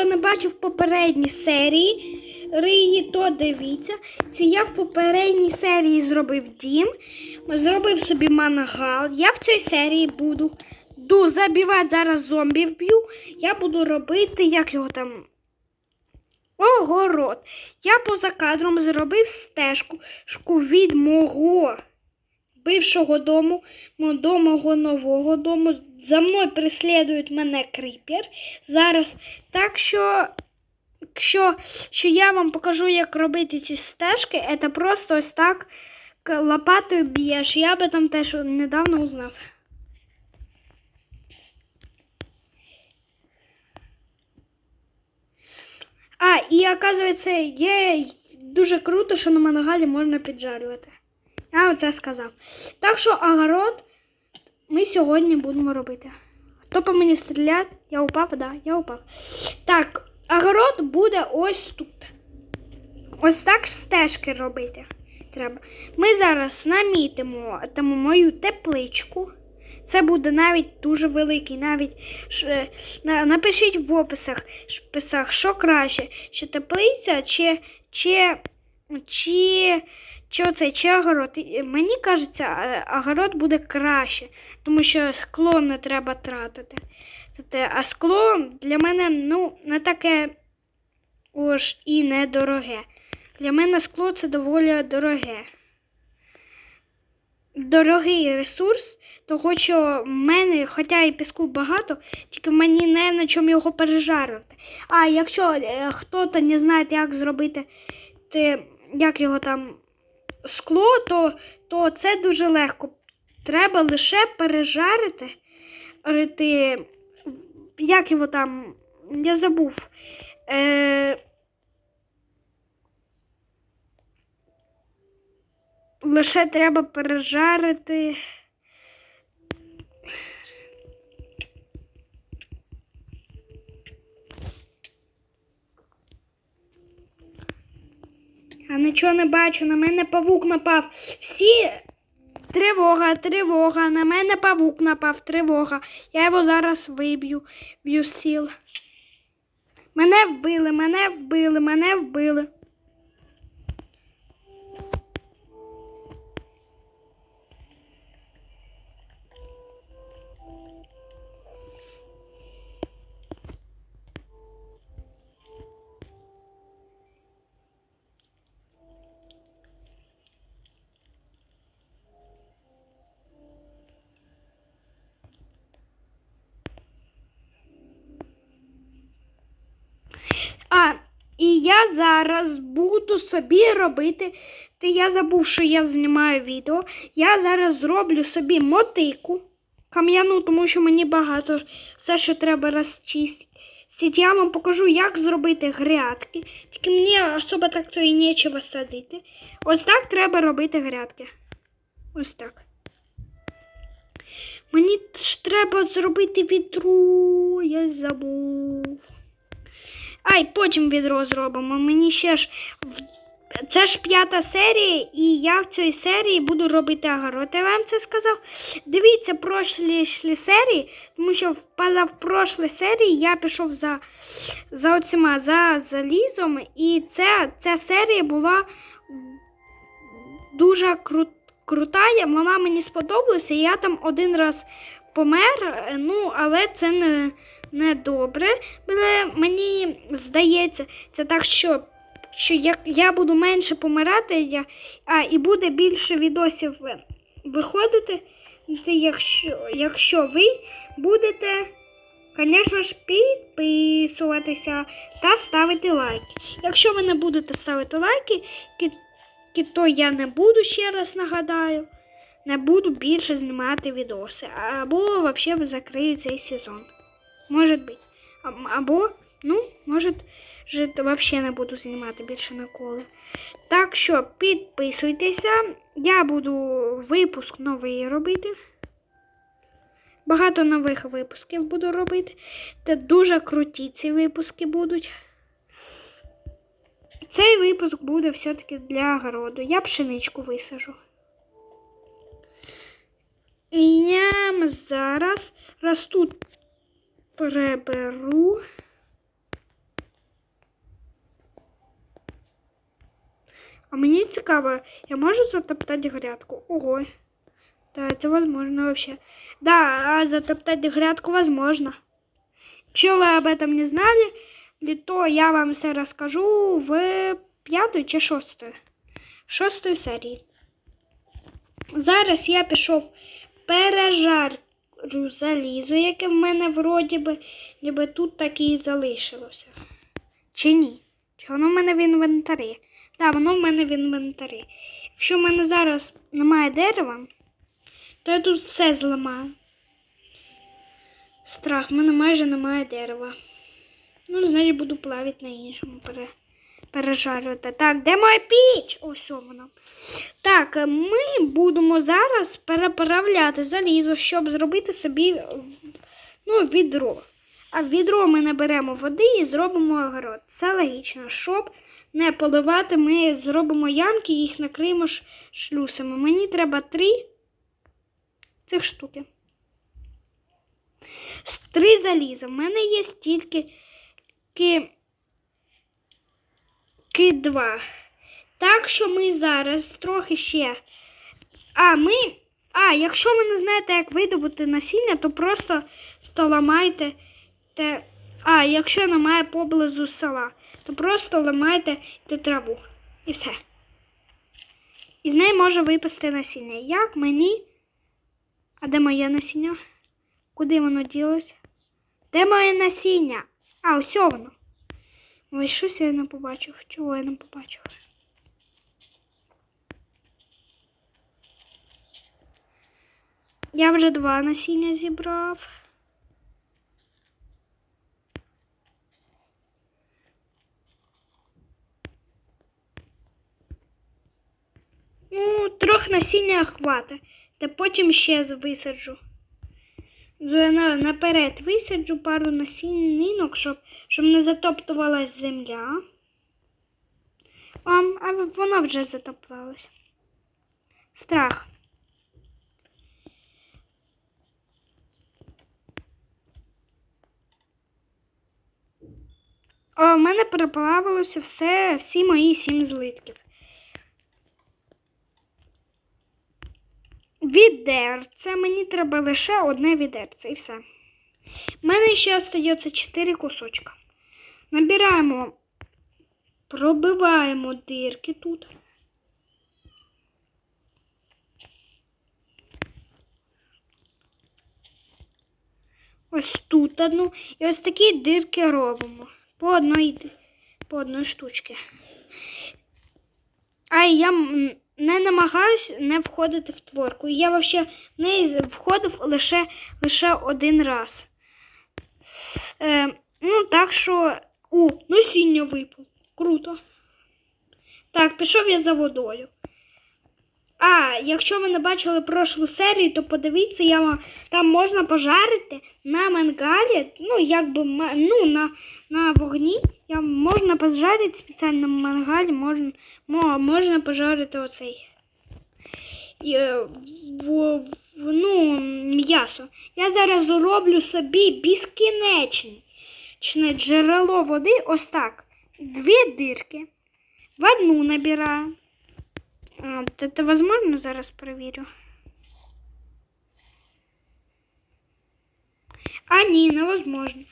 хто не бачив попередні серії, то дивіться. Це я в попередній серії зробив дім. Зробив собі мангал. Я в цій серії буду ду забивати зараз зомбі вб'ю. Я буду робити, як його там. Огород. Я поза кадром зробив стежку від мого бившого дому до мого нового дому. За мною преслідує мене кріпер. Зараз. Так що, що, що я вам покажу, як робити ці стежки, це просто ось так лопатою б'єш. Я би там теж недавно узнав. А, і оказується, є дуже круто, що на мангалі можна піджарювати. Я оце сказав. Так що огород ми сьогодні будемо робити. Хто по мені стріляє? Я упав, да, я упав. Так, огород буде ось тут. Ось так стежки робити треба. Ми зараз намітимо тому мою тепличку. Це буде навіть дуже великий. Навіть ш- на- напишіть в описах, що краще, чи теплиця, чи, чи, чи, чи оцей, чи огород. Мені кажеться, е, огород буде краще, тому що скло не треба тратити. А скло для мене ну, не таке ось і недороге. Для мене скло це доволі дороге. Дорогий ресурс, того що в мене, хоча і піску багато, тільки мені не на чому його пережарити. А якщо е, хтось не знає, як зробити, те, як його там скло, то, то це дуже легко. Треба лише пережарити. рити, Як його там, я забув. Е, лише треба пережарити. Я нічого не бачу, на мене павук напав. Всі тривога, тривога, на мене павук напав, тривога. Я його зараз виб'ю, б'ю сіл. Мене вбили, мене вбили, мене вбили. А, і я зараз буду собі робити. Ти я забув, що я знімаю відео. Я зараз зроблю собі мотику кам'яну, тому що мені багато все, що треба розчистити. Я вам покажу, як зробити грядки. Тільки мені особо так то і нічого садити. Ось так треба робити грядки. Ось так. Мені ж треба зробити відру, я забув. Ай, потім відро зробимо. Мені ще ж. Це ж п'ята серія, і я в цій серії буду робити огород. Я вам це сказав. Дивіться прошлі шлі серії, тому що в прошлій серії я пішов за, за оцима, за залізом, і це, ця серія була дуже кру, крута. Вона мені сподобалася. Я там один раз помер, е, ну, але це не, не добре. Але мені здається, це так, що, що як я буду менше помирати, я, а, і буде більше відосів е, виходити, якщо, якщо ви будете. Звісно ж, підписуватися та ставити лайки. Якщо ви не будете ставити лайки, ки- ки- то я не буду ще раз нагадаю, не буду більше знімати відоси. Або взагалі закрию цей сезон. Може бути. Або, ну, може, взагалі не буду знімати більше ніколи. Так що підписуйтеся, я буду випуск новий робити. Багато нових випусків буду робити. Та дуже круті ці випуски будуть. Цей випуск буде все-таки для огороду. Я пшеничку висажу. І я зараз раз тут Приберу. А мені цікаво, я можу затоптати грядку? Ого. Да, это возможно вообще. Да, а затоптать грядку возможно. Че вы об этом не знали, то я вам все расскажу в п'яту чи шосту. Шостої серії. Зараз я пішов пережарки залізо, яке в мене вроді би, ніби тут так і залишилося. Чи ні? Чи воно в мене в інвентарі? Так, воно в мене в інвентарі. Якщо в мене зараз немає дерева, то я тут все зламаю. Страх, в мене майже немає дерева. Ну, значить, буду плавити на іншому пере... пережарювати. Так, де моя піч? Ось вона. Так, е, ми будемо зараз переправляти залізо, щоб зробити собі ну, відро. А в відро ми наберемо води і зробимо огород. Це логічно. Щоб не поливати, ми зробимо ямки і їх накриємо шлюсами. Мені треба три цих штуки. З три заліза. В мене є стільки ки, ки два. Так що ми зараз трохи ще. А, ми. А, якщо ви не знаєте, як видобути насіння, то просто ламайте. Те... А, якщо немає поблизу села, то просто ламайте те траву. І все. І з неї може випасти насіння. Як мені. А де моє насіння? Куди воно ділося? Де моє насіння? А, ось воно. Ой, щось я не побачив. Чого я не побачив? Я вже два насіння зібрав. Ну, трьох насіння хватить. Та потім ще висаджу. На- Наперед висаджу пару насінинок, щоб, щоб не затоптувалась земля. А, а вона вже затопталась. Страх. О, у мене переплавилося все, всі мої сім злитків. Відерце. Мені треба лише одне відерце і все. У мене ще остається 4 кусочка. Набираємо, пробиваємо дирки тут. Ось тут одну. І ось такі дирки робимо. По ди- по одній штучці. А я не намагаюсь не входити в творку. Я взагалі в неї входив лише, лише один раз. Е, ну, так що. О, насіння випав. Круто. Так, пішов я за водою. А, якщо ви не бачили прошлу серію, то подивіться, я там можна пожарити на мангалі, ну, якби ну, на, на вогні. Я, можна пожарити в спеціальному мангалі, можна, мо- можна пожарити оцей. е, в, ну, м'ясо. Я зараз зроблю собі безкінечне джерело води, ось так. Дві дирки. В одну набираю. Это возможно зараз перевірю? А ні, невозможно.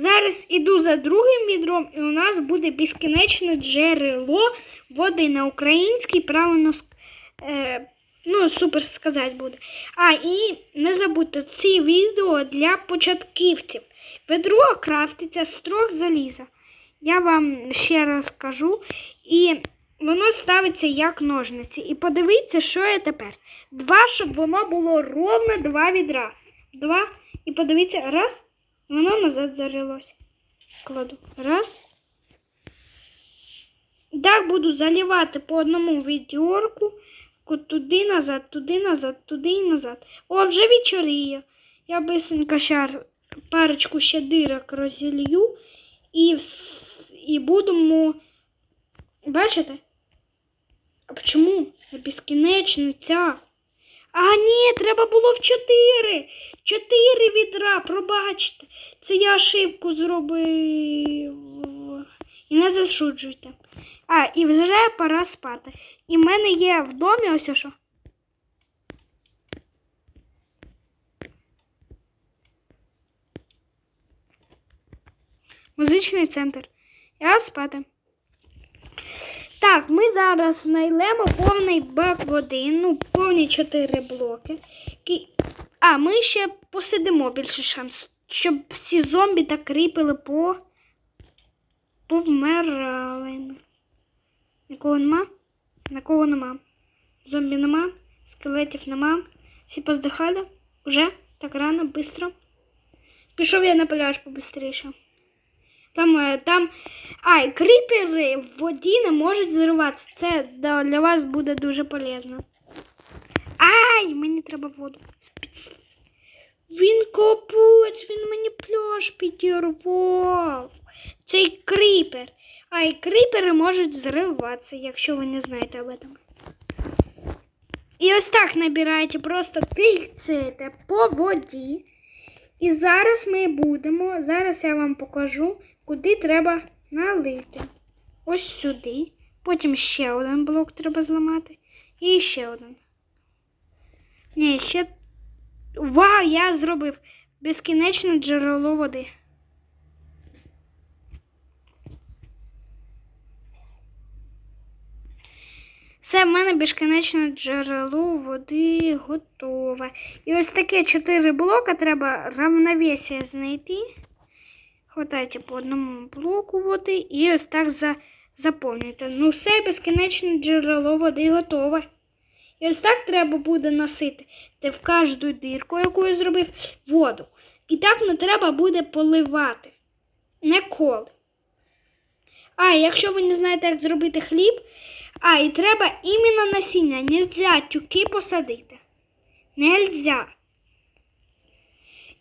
Зараз іду за другим відром, і у нас буде безкінечне джерело води на українській, правильно е, ну, супер сказати буде. А, і не забудьте, ці відео для початківців. Ведро крафтиться з трьох заліза. Я вам ще раз кажу. І воно ставиться як ножниці. І подивіться, що я тепер. Два, щоб воно було ровно два відра. Два. І подивіться, раз, воно назад зарилось. Кладу. Раз. Так буду заливати по одному відьорку. Туди назад, туди назад, туди і назад. О, вже вечоріє. Я бисенько ще парочку ще дирок розілью і, і будемо. Бачите? А чому? Безкінечно ця. А ні, треба було в чотири. Чотири відра, пробачте. Це я ошибку зробив. І не засуджуйте. А, і вже пора спати. І в мене є в домі ось що. Музичний центр. Я спати. Так, ми зараз знайдемо повний бак води, ну, повні 4 блоки. А, ми ще посидимо більше шанс, щоб всі зомбі так кріпили по. повмирали. Нікого нема? Нікого нема. Зомбі нема, скелетів нема. Всі поздихали? Уже? Так рано, швидко. Пішов я на пляж побистріше. Там, е, там. А, і кріпери в воді не можуть зриватися. Це для вас буде дуже полезно. Ай, мені треба воду. Він капець, він мені пляж підірвав. Цей кріпер. А і кріпери можуть зриватися, якщо ви не знаєте об этом. І ось так набираєте, просто тильцете по воді. І зараз ми будемо, зараз я вам покажу, куди треба налити. Ось сюди. Потім ще один блок треба зламати. І ще один. Ні, ще. Вау, я зробив безкінечне джерело води. Все, в мене безкінечне джерело води готове. І ось таке чотири блока треба равновесие знайти. Хватайте по одному блоку води і ось так за, заповнюйте. Ну, все безкінечне джерело води готове. І ось так треба буде носити в кожну дирку, яку я зробив, воду. І так не треба буде поливати. Ніколи. А, якщо ви не знаєте, як зробити хліб, а, і треба іменно насіння. Нельзя тюки посадити. Нельзя.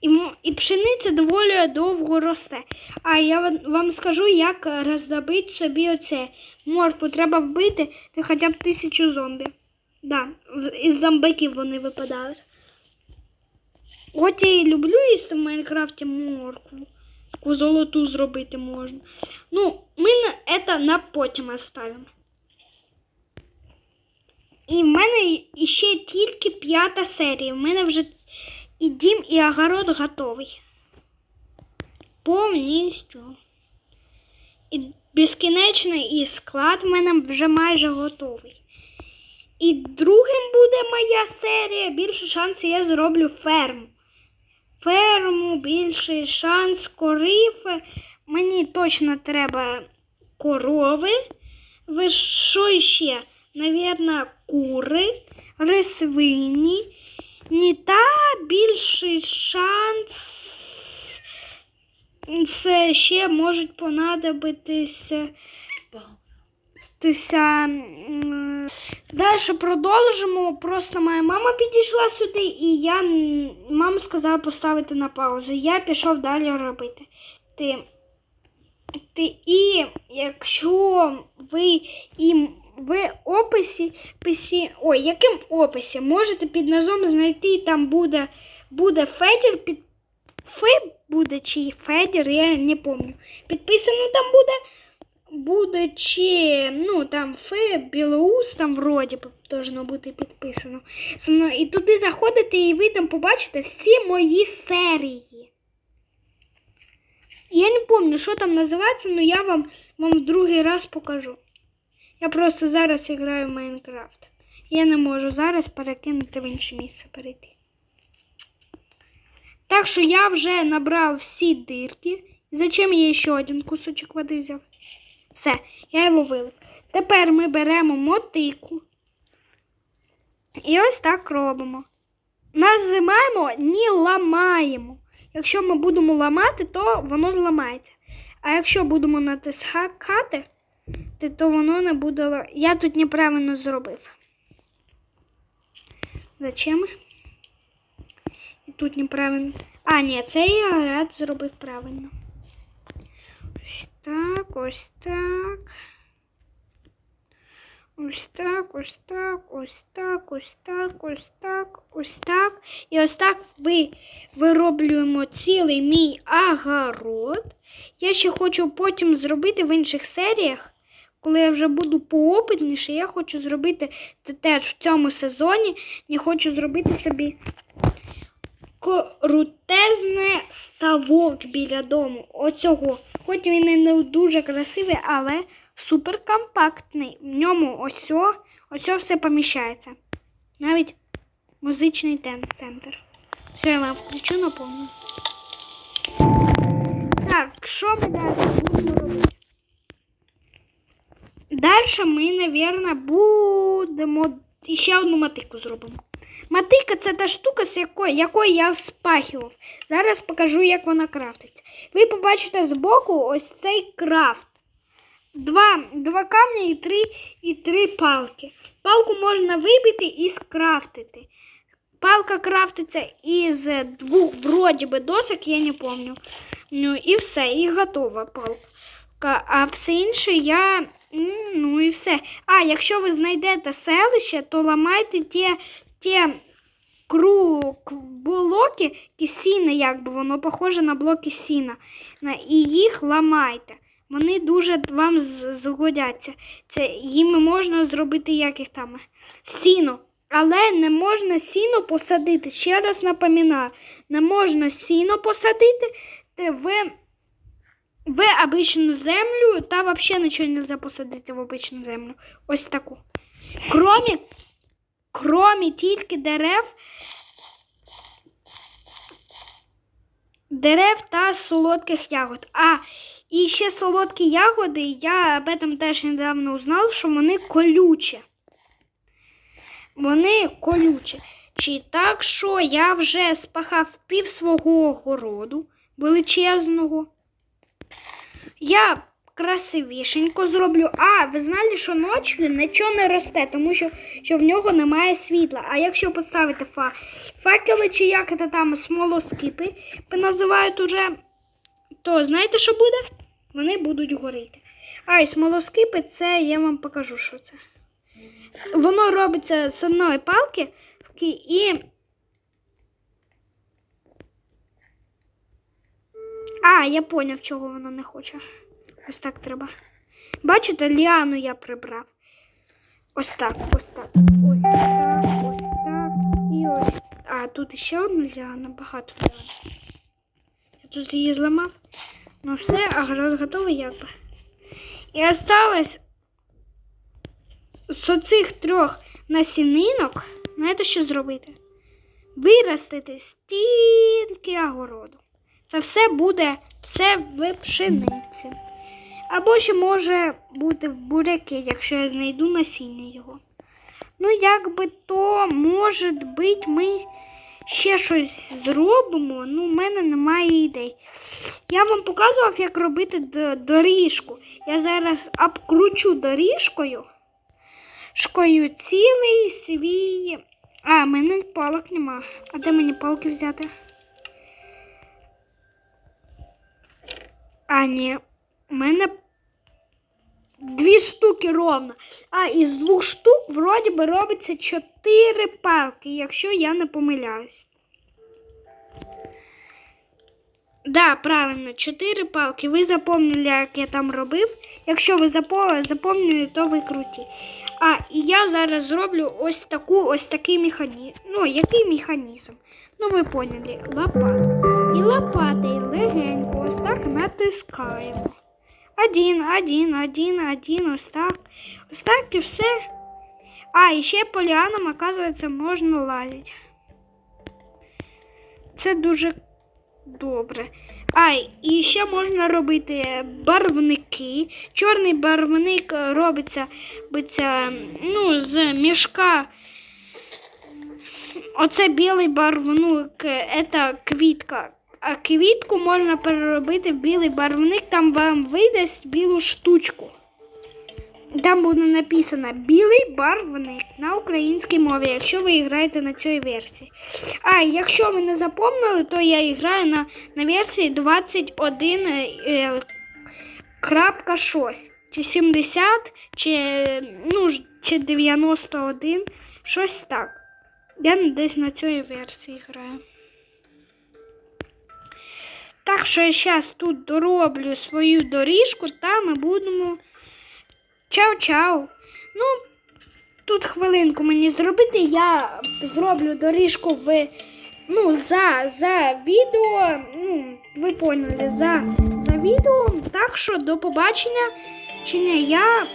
І, і пшениця доволі довго росте. А я вам- скажу, як роздобити собі оце. Моркву треба вбити та хоча б тисячу зомбі. Да, із зомбиків вони випадають. От я і люблю їсти в Майнкрафті моркву. Таку золоту зробити можна. Ну, ми на це на потім оставимо. І в мене ще тільки п'ята серія. В мене вже і дім, і огород готовий. Повністю. І безкінечний і склад в мене вже майже готовий. І другим буде моя серія. Більше шансів я зроблю ферму. Ферму, більший шанс корів. Мені точно треба корови. Ви що ще? Навірно, кури, рисвині. Не та більший шанс. Це ще можуть понадобитися. Тися. Далі продовжимо. Просто моя мама підійшла сюди, і я мама сказала поставити на паузу. Я пішов далі робити. Ти, ти і якщо ви і в описі, писі, ой, яким описі можете під низом знайти, там буде, буде Федір, під Фи буде чи Федір, я не пам'ятаю. Підписано там буде буде чи, ну, там Фе, Білоус, там вроді должно бути підписано. І туди заходите, і ви там побачите всі мої серії. Я не пам'ятаю, що там називається, але я вам, вам в другий раз покажу. Я просто зараз граю в Майнкрафт. Я не можу зараз перекинути в інше місце перейти. Так що я вже набрав всі дирки. Зачем я ще один кусочок води взяв? Все, я його вилив. Тепер ми беремо мотику. І ось так робимо. Назимаємо, не ламаємо. Якщо ми будемо ламати, то воно зламається. А якщо будемо натискати, то- воно не буде. Я тут неправильно зробив. Зачем? І тут неправильно. А, ні, цей я ряд зробив правильно. Ось так, ось так. Ось так, ось так, ось так, ось так, ось так, ось так. І ось так ви вироблюємо цілий мій огород. Я ще хочу потім зробити в інших серіях, коли я вже буду поопитніше, я хочу зробити це теж в цьому сезоні. Я хочу зробити собі крутезне ставок біля дому. Оцього. Хоч він і не дуже красивий, але супер компактний. В ньому ось, ось все поміщається. Навіть музичний центр. Все, я вам включу на повну. Так, що ми далі будемо робити? Далі ми, мабуть, будемо ще одну матику зробимо. Матика це та штука, з якої, якої я спахував. Зараз покажу, як вона крафтиться. Ви побачите збоку ось цей крафт. Два, два камні і три, і три палки. Палку можна вибити і скрафтити. Палка крафтиться із двох вроді би досок, я не пам'ятаю. Ну і все, і готова палка. А все інше я. Ну і все. А, якщо ви знайдете селище, то ламайте ті, ті круг блоки, сіна, якби воно похоже на блоки сіна. І їх ламайте. Вони дуже вам згодяться. Це їм можна зробити яких там сіно. Але не можна сіно посадити. Ще раз напоминаю, не можна сіно посадити те в, обичну землю та взагалі нічого не можна в обичну землю. Ось таку. Кромі, кромі тільки дерев, дерев та солодких ягод. А, і ще солодкі ягоди, я об этом теж недавно узнав, що вони колючі. Вони колючі. Чи так, що я вже спахав пів свого городу величезного. Я красивішенько зроблю. А, ви знали, що ночі нічого не росте, тому що, що в нього немає світла. А якщо поставити фа, факели чи як це там смолоскипи називають уже, то знаєте, що буде? Вони будуть горіти. А, і смолоскипи, це я вам покажу, що це. Воно робиться з одної палки і. А, я поняв, чого воно не хоче. Ось так треба. Бачите, ліану я прибрав. Ось так, ось так, ось так, ось так і ось. А, тут ще одна ліана, багато ліан. Я тут її зламав. Ну все, агрот готовий якби. І осталось з оцих трьох насінинок, знаєте, що зробити? Виростити стільки огороду. Це все буде все в пшениці. Або ще може бути в буряки, якщо я знайду насіння його. Ну, якби то, може бути, ми ще щось зробимо. Ну, в мене немає ідей. Я вам показував, як робити доріжку. Я зараз обкручу доріжкою. Шкою цілий свій. А, в мене палок нема. А де мені палки взяти? А, ні. У мене дві штуки ровно. А із двох штук вроді би робиться чотири палки, якщо я не помиляюсь. Да, правильно, чотири палки. Ви запомнили, як я там робив. Якщо ви запо- запомнили, то ви круті. А і я зараз зроблю ось таку, ось такий механізм. Ну, який механізм? Ну, ви поняли, лопату. І лопатою легенько ось так натискаємо. Один, один, один, один, ось так. І все. А, і ще поліанам, оказується, можна лазити. Це дуже добре. А, і ще можна робити барвники. Чорний барвник робиться, робиться ну, з мішка. Оце білий барвник, е, це квітка. А квітку можна переробити в білий барвник, там вам видасть білу штучку. Там буде написано білий барвник на українській мові, якщо ви граєте на цій версії. А якщо ви не запомнили, то я граю на, на версії 21 е. Чи 70, чи, ну, чи 91, щось так. Я десь на цій версії граю. Так що я зараз тут дороблю свою доріжку, та ми будемо Чао-чао. Ну, тут хвилинку мені зробити. Я зроблю доріжку в. Ну, за, за відео. Ну, ви поняли, за, за відео. Так що до побачення. Чи не я